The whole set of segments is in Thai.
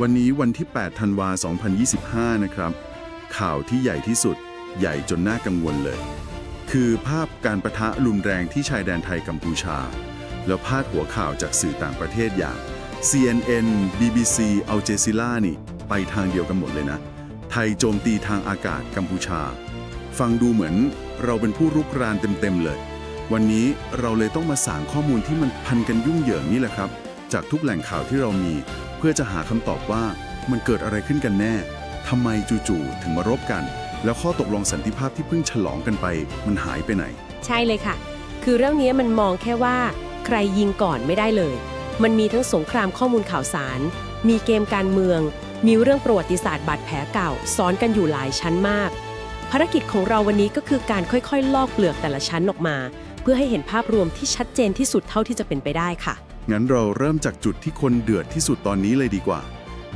วันนี้วันที่ 8 ธันวา 2025 นะครับ ข่าวที่ใหญ่ที่สุด ใหญ่จนน่ากังวลเลย คือภาพการประทะรุนแรงที่ชายแดนไทยกัมพูชา แล้วพาดหัวข่าวจากสื่อต่างประเทศอย่าง CNN BBC Al Jazeera นี่ ไปทางเดียวกันหมดเลยนะ ไทยโจมตีทางอากาศกัมพูชา ฟังดูเหมือนเราเป็นผู้รุกรานเต็มๆเลย วันนี้เราเลยต้องมาสางข้อมูลที่มันพันกันยุ่งเหยิงนี่แหละครับ จากทุกแหล่งข่าวที่เรามี พื่อจะหาคำตอบว่ามันเกิดอะไรขึ้นกันแน่ทำไมจู่ๆถึงมารบกัน แล้วข้อตกลงสันติภาพที่เพิ่งฉลองกันไป มันหายไปไหน ใช่เลยค่ะ คือเรื่องนี้มันมองแค่ว่า ใครยิงก่อนไม่ได้เลย มันมีทั้งสงครามข้อมูลข่าวสาร มีเกมการเมือง มีเรื่องประวัติศาสตร์บาดแผลเก่าซ้อนกันอยู่หลายชั้นมาก ภารกิจของเราวันนี้ก็คือการค่อยๆ ลอกเปลือกแต่ละชั้นออกมา เพื่อให้เห็นภาพรวมที่ชัดเจนที่สุดเท่าที่จะเป็นไปได้ค่ะ งั้นเราเริ่มจากจุดที่คนเดือดที่สุดตอนนี้เลยดีกว่า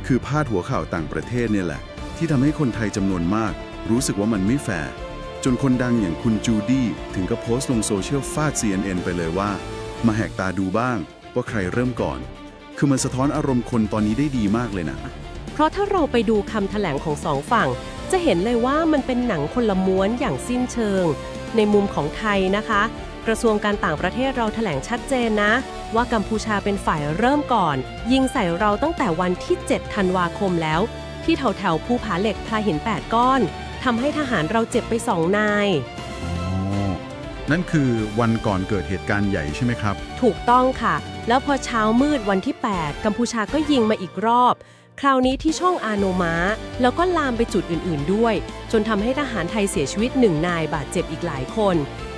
คือพาดหัวข่าวต่างประเทศเนี่ยแหละ ที่ทำให้คนไทยจำนวนมาก รู้สึกว่ามันไม่แฟร์จนคนดังอย่างคุณจูดี้ถึงกับโพสต์ลงโซเชียลฟาด CNN ไปเลยว่า มาแหกตาดูบ้างว่าใครเริ่มก่อน คือมันสะท้อนอารมณ์คนตอนนี้ได้ดีมากเลยนะ เพราะถ้าเราไปดูคำแถลงของสองฝั่ง จะเห็นเลยว่ามันเป็นหนังคนละม้วนอย่างสิ้นเชิง ในมุมของไทยนะคะ กระทรวงการต่างประเทศเราแถลงชัดเจนนะ ว่ากัมพูชาเป็นฝ่ายเริ่มก่อน ยิงใส่เราตั้งแต่วันที่ 7 ธันวาคมแล้ว ที่แถวแถวๆภูผาเหล็กพลาหิน 8 ก้อนทำให้ทหารเราเจ็บไปสองนายอ๋อนั่นคือวันก่อนเกิดเหตุการณ์ใหญ่ใช่ไหมครับ ถูกต้องค่ะ แล้วพอเช้ามืดวันที่ 8 กัมพูชาก็ยิงมาอีกรอบ คราวนี้ที่ช่องอาโนมาแล้วก็ลามไปจุดอื่น ๆด้วย จนทำให้ทหารไทยเสียชีวิตหนึ่งนายบาดเจ็บอีกหลายคน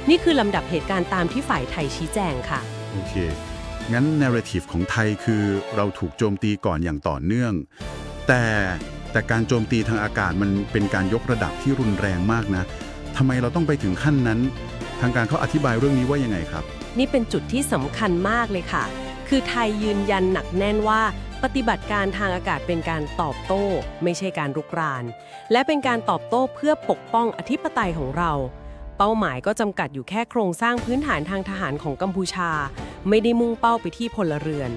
นี่คือลำดับเหตุการณ์ตามที่ฝ่ายไทยชี้แจงค่ะ โอเค งั้น narrative ของไทยคือเราถูกโจมตีก่อนอย่างต่อเนื่อง แต่แต่การโจมตีทางอากาศมันเป็นการยกระดับที่รุนแรงมากนะทำไมเราต้องไปถึงขั้นนั้น ทางการเขาอธิบายเรื่องนี้ว่ายังไงครับ นี่เป็นจุดที่สำคัญมากเลยค่ะ คือไทยยืนยันหนักแน่นว่า ปฏิบัติการทางอากาศเป็นการตอบโต้ ไม่ใช่การรุกราน และเป็นการตอบโต้เพื่อปกป้องอธิปไตยของเรา เป้าหมายก็จำกัดอยู่แค่โครงสร้างพื้นฐานทางทหารของกัมพูชา ไม่ได้มุ่งเป้าไปที่พลเรือน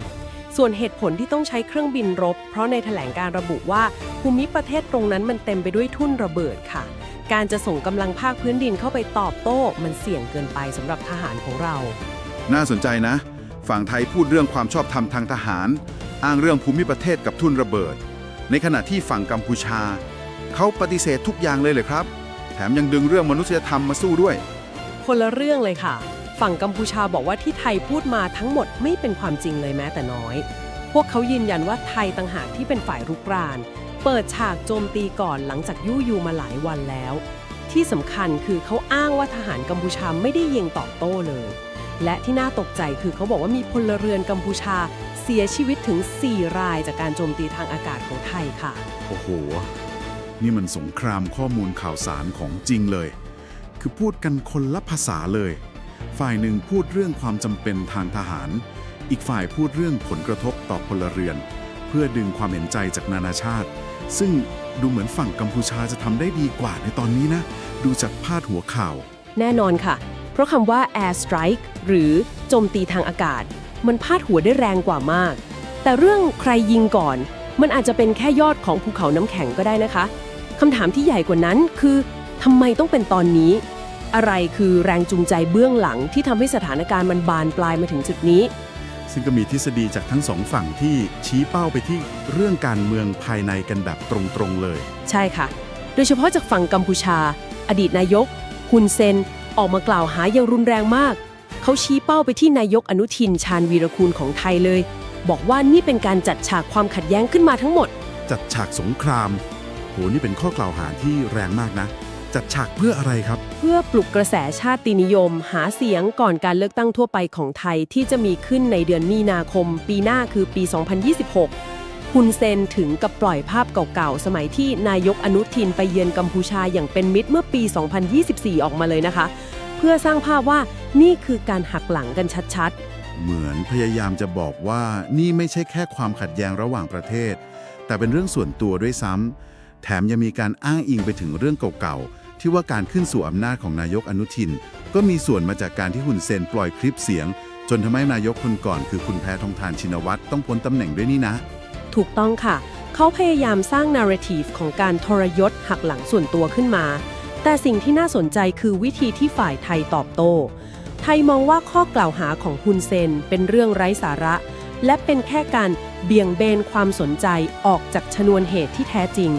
ส่วนเหตุผลที่ต้องใช้เครื่องบินรบ เพราะในแถลงการระบุว่าภูมิประเทศตรงนั้นมันเต็มไปด้วยทุ่นระเบิดค่ะ การจะส่งกำลังภาคพื้นดินเข้าไปตอบโต้มันเสี่ยงเกินไปสำหรับทหารของเรา น่าสนใจนะ ฝั่งไทยพูดเรื่องความชอบธรรมทางทหาร อ้างเรื่องภูมิประเทศกับทุนระเบิด ในขณะที่ฝั่งกัมพูชา เขาปฏิเสธทุกอย่างเลยเลยครับ มยังดึงเรื่องมนุษยธรรมมาสู้ด้วย คนละเรื่องเลยค่ะ ฝั่งกัมพูชาบอกว่าที่ไทยพูดมาทั้งหมดไม่เป็นความจริงเลยแม้แต่น้อย พวกเขายืนยันว่าไทยต่างหากที่เป็นฝ่ายรุกราน เปิดฉากโจมตีก่อนหลังจากยู่ยูมาหลายวันแล้ว ที่สำคัญคือเขาอ้างว่าทหารกัมพูชาไม่ได้ยิงตอบโต้เลย และที่น่าตกใจคือเขาบอกว่ามีพลเรือนกัมพูชาเสียชีวิตถึง 4 รายจากการโจมตีทางอากาศของไทยค่ะ โอ้โห นี่มันสงครามข้อมูลข่าวสารของจริงเลย คือพูดกันคนละภาษาเลย ฝ่ายหนึ่งพูดเรื่องความจำเป็นทางทหาร อีกฝ่ายพูดเรื่องผลกระทบต่อพลเรือน เพื่อดึงความเห็นใจจากนานาชาติ ซึ่งดูเหมือนฝั่งกัมพูชาจะทำได้ดีกว่าในตอนนี้นะ ดูจากพาดหัวข่าว แน่นอนค่ะ เพราะคำว่า air strike หรือโจมตีทางอากาศ มันพาดหัวได้แรงกว่ามาก แต่เรื่องใครยิงก่อนมันอาจจะเป็นแค่ยอดของภูเขาน้ำแข็งก็ได้นะคะ คำถามที่ใหญ่กว่านั้นคือทำไมต้องเป็นตอนนี้ อะไรคือแรงจูงใจเบื้องหลังที่ทำให้สถานการณ์มันบานปลายมาถึงจุดนี้ ซึ่งก็มีทฤษฎีจากทั้งสองฝั่งที่ชี้เป้าไปที่เรื่องการเมืองภายในกันแบบตรงๆเลย ใช่ค่ะ โดยเฉพาะจากฝั่งกัมพูชา อดีตนายกฮุนเซน ออกมากล่าวหาอย่างรุนแรงมาก เขาชี้เป้าไปที่นายกอนุทินชาญวีรคูลของไทยเลย บอกว่านี่เป็นการจัดฉากความขัดแย้งขึ้นมาทั้งหมด จัดฉากสงคราม โหนี่เป็นข้อกล่าวหาที่แรงมากนะ จัดฉากเพื่ออะไรครับ เพื่อปลุกกระแสชาตินิยม หาเสียงก่อนการเลือกตั้งทั่วไปของไทยที่จะมีขึ้นในเดือนมีนาคม ปีหน้าคือปี 2026 ฮุนเซนถึงกับปล่อยภาพเก่าๆ สมัยที่นายกอนุทินไปเยือนกัมพูชาอย่างเป็นมิตรเมื่อปี 2024 ออกมาเลยนะคะ เพื่อสร้างภาพว่านี่คือการหักหลังกันชัดเหมือนพยายามจะบอกว่านี่ไม่ใช่แค่ความขัดแย้งระหว่างประเทศ แต่เป็นเรื่องส่วนตัวด้วยซ้ำ แถมยังมีการอ้างอิงไปถึงเรื่องเก่าๆ ที่ว่าการขึ้นสู่อำนาจของนายกอนุทิน ก็มีส่วนมาจากการที่หุ่นเซนปล่อยคลิปเสียง จนทำให้นายกคนก่อนคือคุณแพทองทานชินวัตรต้องพ้นตำแหน่งด้วยนี่นะ ถูกต้องค่ะ เขาพยายามสร้างนาร์เรทีฟของการทรยศหักหลังส่วนตัวขึ้นมา แต่สิ่งที่น่าสนใจคือวิธีที่ฝ่ายไทยตอบโต้ ไทยมองว่าข้อกล่าวหาของฮุนเซนเป็นเรื่องไร้สาระ และเป็นแค่การเบี่ยงเบนความสนใจออกจากชนวนเหตุที่แท้จริง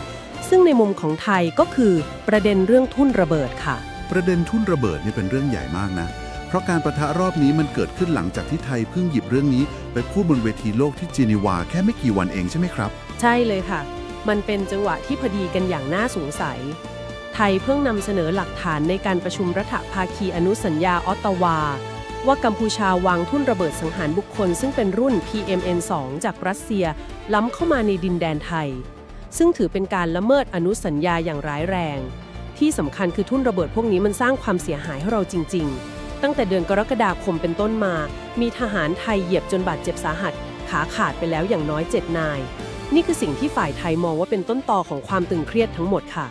ซึ่งในมุมของไทยก็คือประเด็นเรื่องทุ่นระเบิดค่ะ ประเด็นทุ่นระเบิดนี่เป็นเรื่องใหญ่มากนะ เพราะการประทะรอบนี้มันเกิดขึ้นหลังจากที่ไทยเพิ่งหยิบเรื่องนี้ ไปพูดบนเวทีโลกที่เจนีวาแค่ไม่กี่วันเองใช่ไหมครับ ใช่เลยค่ะ มันเป็นจังหวะที่พอดีกันอย่างน่าสงสัย ไทยเพิ่งนำเสนอหลักฐานในการประชุมรัฐภาคีอนุสัญญาออตตาวา ว่ากัมพูชาวางทุ่นระเบิดสังหารบุคคล ซึ่งเป็นรุ่น PMN-2 จากรัสเซีย ล้ำเข้ามาในดินแดนไทย ซึ่งถือเป็นการละเมิดอนุสัญญาอย่างร้ายแรง ที่สำคัญคือทุ่นระเบิดพวกนี้มันสร้างความเสียหายให้เราจริง ๆ ตั้งแต่เดือนกรกฎาคมเป็นต้นมา มีทหารไทยเหยียบจนบาดเจ็บสาหัส ขาขาดไปแล้วอย่างน้อย7นาย นี่คือสิ่งที่ฝ่ายไทยมองว่าเป็นต้นตอของความตึงเครียดทั้งหมดค่ะ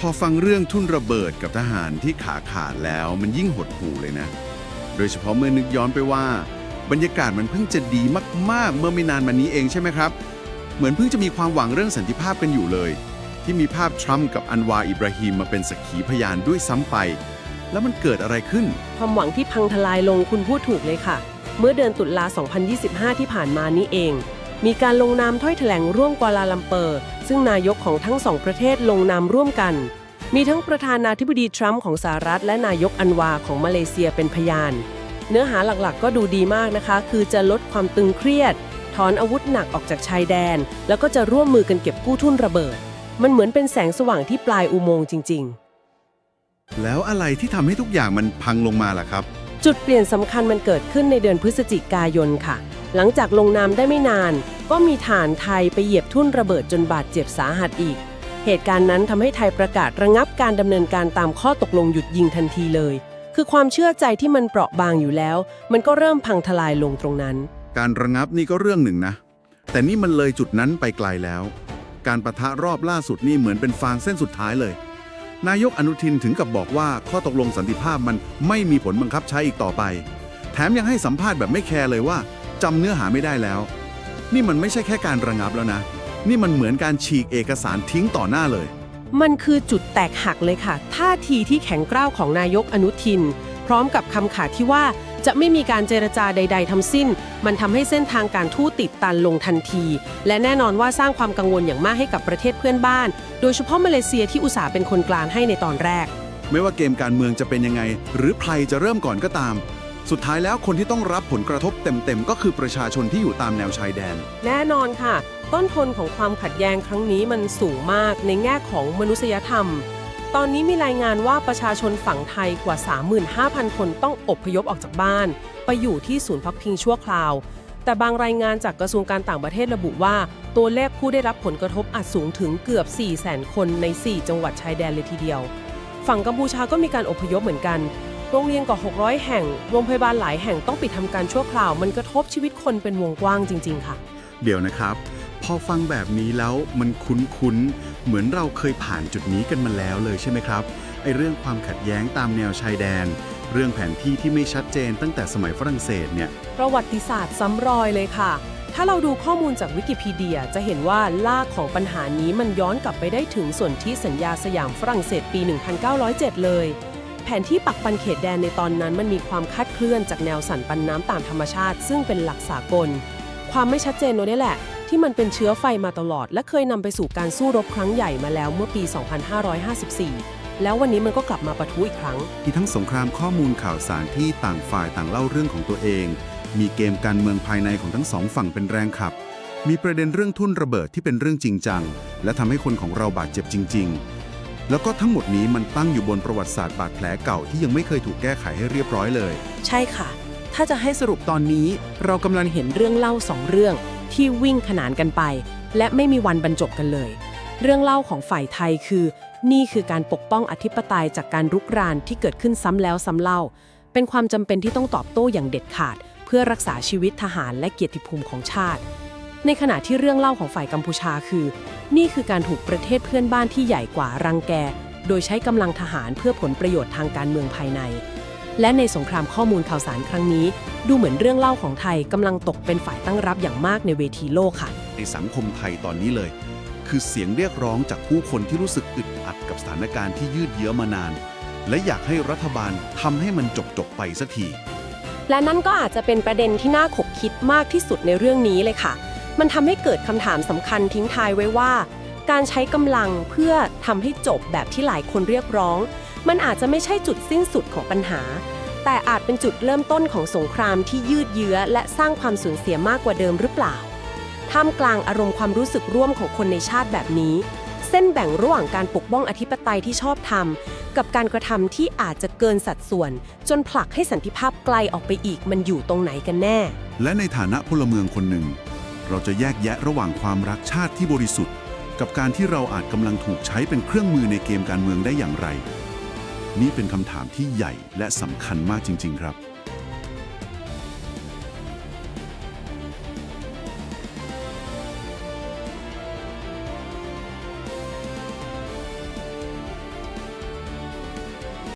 พอฟังเรื่องทุ่นระเบิดกับทหารที่ขาขาดแล้วมันยิ่งหดหู่เลยนะ โดยเฉพาะเมื่อนึกย้อนไปว่า บรรยากาศมันเพิ่งจะดีมาก ๆ เมื่อไม่นานมานี้เองใช่ไหมครับ เหมือนเพิ่งจะมีความหวังเรื่องสันติภาพกันอยู่เลย ที่มีภาพทรัมป์กับอันวาอิบราฮิมมาเป็นสักขีพยานด้วยซ้ำไป แล้วมันเกิดอะไรขึ้น ความหวังที่พังทลายลงคุณพูดถูกเลยค่ะ เมื่อเดือนตุลา 2025 ที่ผ่านมานี้เอง มีการลงนามถ้อยแถลงร่วมกัวลาลัมเปอร์ ซึ่งนายกของทั้งสองประเทศลงนามร่วมกัน มีทั้งประธานาธิบดีทรัมป์ของสหรัฐและนายกอันวาของมาเลเซียเป็นพยาน เนื้อหาหลักๆ ก็ดูดีมากนะคะ คือจะลดความตึงเครียด ถอนอาวุธหนักออกจากชายแดน แล้วก็จะร่วมมือกันเก็บกู้ทุนระเบิด มันเหมือนเป็นแสงสว่างที่ปลายอุโมงค์จริงๆแล้วอะไรที่ทำให้ทุกอย่างมันพังลงมาล่ะครับจุดเปลี่ยนสำคัญมันเกิดขึ้นในเดือนพฤศจิกายนค่ะ หลังจากลงนามได้ไม่นาน ก็มีฐานไทยไปเหยียบทุ่นระเบิดจนบาดเจ็บสาหัสอีก เหตุการณ์นั้นทำให้ไทยประกาศระงับการดำเนินการตามข้อตกลงหยุดยิงทันทีเลย คือความเชื่อใจที่มันเปราะบางอยู่แล้ว มันก็เริ่มพังทลายลงตรงนั้น การระงับนี่ก็เรื่องหนึ่งนะ แต่นี่มันเลยจุดนั้นไปไกลแล้ว การประทะรอบล่าสุดนี่เหมือนเป็นฟางเส้นสุดท้ายเลย นายกอนุทินถึงกับบอกว่าข้อตกลงสันติภาพมันไม่มีผลบังคับใช้อีกต่อไป แถมยังให้สัมภาษณ์แบบไม่แคร์เลยว่าจำเนื้อหาไม่ได้แล้ว นี่มันไม่ใช่แค่การระงับแล้วนะ นี่มันเหมือนการฉีกเอกสารทิ้งต่อหน้าเลย มันคือจุดแตกหักเลยค่ะท่าทีที่แข็งกร้าวของนายกอนุทิน พร้อมกับคำขาดที่ว่า จะไม่มีการเจรจาใด ๆ ทั้งสิ้น มันทำให้เส้นทางการทูตติดตันลงทันที และแน่นอนว่าสร้างความกังวลอย่างมากให้กับประเทศเพื่อนบ้าน โดยเฉพาะมาเลเซียที่อุตส่าห์เป็นคนกลางให้ในตอนแรก ไม่ว่าเกมการเมืองจะเป็นยังไง หรือใครจะเริ่มก่อนก็ตาม สุดท้ายแล้วคนที่ต้องรับผลกระทบเต็มๆ ก็คือประชาชนที่อยู่ตามแนวชายแดน แน่นอนค่ะ ต้นทนของความขัดแย้งครั้งนี้มันสูงมากในแง่ของมนุษยธรรม ตอนนี้มีรายงานว่าประชาชนฝั่งไทยกว่า 35,000 คนต้องอพยพออกจากบ้าน ไปอยู่ที่ศูนย์พักพิงชั่วคราว แต่บางรายงานจากกระทรวงการต่างประเทศระบุว่า ตัวเลขผู้ได้รับผลกระทบอาจสูงถึงเกือบ 400,000 คนใน 4 จังหวัดชายแดนเลยทีเดียว ฝั่งกัมพูชาก็มีการอพยพเหมือนกัน โรงเรียนกว่า 600 แห่ง โรงพยาบาลหลายแห่งต้องปิดทำการชั่วคราว มันกระทบชีวิตคนเป็นวงกว้างจริง ๆ ค่ะ เดี๋ยวนะครับ พอฟังแบบนี้แล้วมันคุ้นๆ เหมือนเราเคยผ่านจุดนี้กันมาแล้วเลยใช่ไหมครับไอเรื่องความขัดแย้งตามแนวชายแดน เรื่องแผนที่ที่ไม่ชัดเจนตั้งแต่สมัยฝรั่งเศสเนี่ยประวัติศาสตร์ซ้ำรอยเลยค่ะ ถ้าเราดูข้อมูลจากวิกิพีเดียจะเห็นว่าลากของปัญหานี้มันย้อนกลับไปได้ถึงส่วนที่สัญญาสยามฝรั่งเศสปี 1907 เลย แผนที่ปักปันเขตแดนในตอนนั้นมันมีความคลาดเคลื่อนจากแนวสันปันน้ำตามธรรมชาติ ซึ่งเป็นหลักสากล ความไม่ชัดเจนโน้นนี่แหละ ที่มันเป็นเชื้อไฟมาตลอด และเคยนำไปสู่การสู้รบครั้งใหญ่มาแล้วเมื่อปี 2554 แล้ววันนี้มันก็กลับมาปะทุอีกครั้ง มีทั้งสงครามข้อมูลข่าวสารที่ต่างฝ่ายต่างเล่าเรื่องของตัวเอง มีเกมการเมืองภายในของทั้งสองฝั่งเป็นแรงขับ มีประเด็นเรื่องทุ่นระเบิดที่เป็นเรื่องจริงจัง และทำให้คนของเราบาดเจ็บจริง ๆ แล้วก็ทั้งหมดนี้มันตั้งอยู่บนประวัติศาสตร์บาดแผลเก่าที่ยังไม่เคยถูกแก้ไขให้เรียบร้อยเลย ใช่ค่ะ ถ้าจะให้สรุปตอนนี้ เรากำลังเห็นเรื่องเล่าสองเรื่อง ที่วิ่งขนานกันไป และไม่มีวันบรรจบกันเลย เรื่องเล่าของฝ่ายไทยคือ นี่คือการปกป้องอธิปไตยจากการรุกรานที่เกิดขึ้นซ้ำแล้วซ้ำเล่า เป็นความจำเป็นที่ต้องตอบโต้อย่างเด็ดขาด เพื่อรักษาชีวิตทหารและเกียรติภูมิของชาติ ในขณะที่เรื่องเล่าของฝ่ายกัมพูชาคือ นี่คือการถูกประเทศเพื่อนบ้านที่ใหญ่กว่ารังแก โดยใช้กำลังทหารเพื่อผลประโยชน์ทางการเมืองภายใน และในสงครามข้อมูลข่าวสารครั้งนี้ ดูเหมือนเรื่องเล่าของไทยกำลังตกเป็นฝ่ายตั้งรับอย่างมากในเวทีโลกค่ะ ในสังคมไทยตอนนี้เลย คือเสียงเรียกร้องจากผู้คนที่รู้สึกอึดอัดกับสถานการณ์ที่ยืดเยื้อมานาน และอยากให้รัฐบาลทำให้มันจบจบๆไปสักที และนั่นก็อาจจะเป็นประเด็นที่น่าขบคิดมากที่สุดในเรื่องนี้เลยค่ะ มันทำให้เกิดคำถามสำคัญทิ้งท้ายไว้ว่า การใช้กำลังเพื่อทำให้จบแบบที่หลายคนเรียกร้อง มันอาจจะไม่ใช่จุดสิ้นสุดของปัญหา แต่อาจเป็นจุดเริ่มต้นของสงครามที่ยืดเยื้อ และสร้างความสูญเสียมากกว่าเดิมหรือเปล่า ท่ามกลางอารมณ์ความรู้สึกร่วมของคนในชาติแบบนี้ เส้นแบ่งระหว่างการปกป้องอธิปไตยที่ชอบทำกับการกระทำที่อาจจะเกินสัดส่วน จนผลักให้สันติภาพไกลออกไปอีกมันอยู่ตรงไหนกันแน่ และในฐานะพลเมืองคนหนึ่ง เราจะแยกแยะระหว่างความรักชาติที่บริสุทธิ์ กับการที่เราอาจกำลังถูกใช้เป็นเครื่องมือในเกมการเมืองได้อย่างไร นี่เป็นคำถามที่ใหญ่และสำคัญมากจริง ๆ ครับ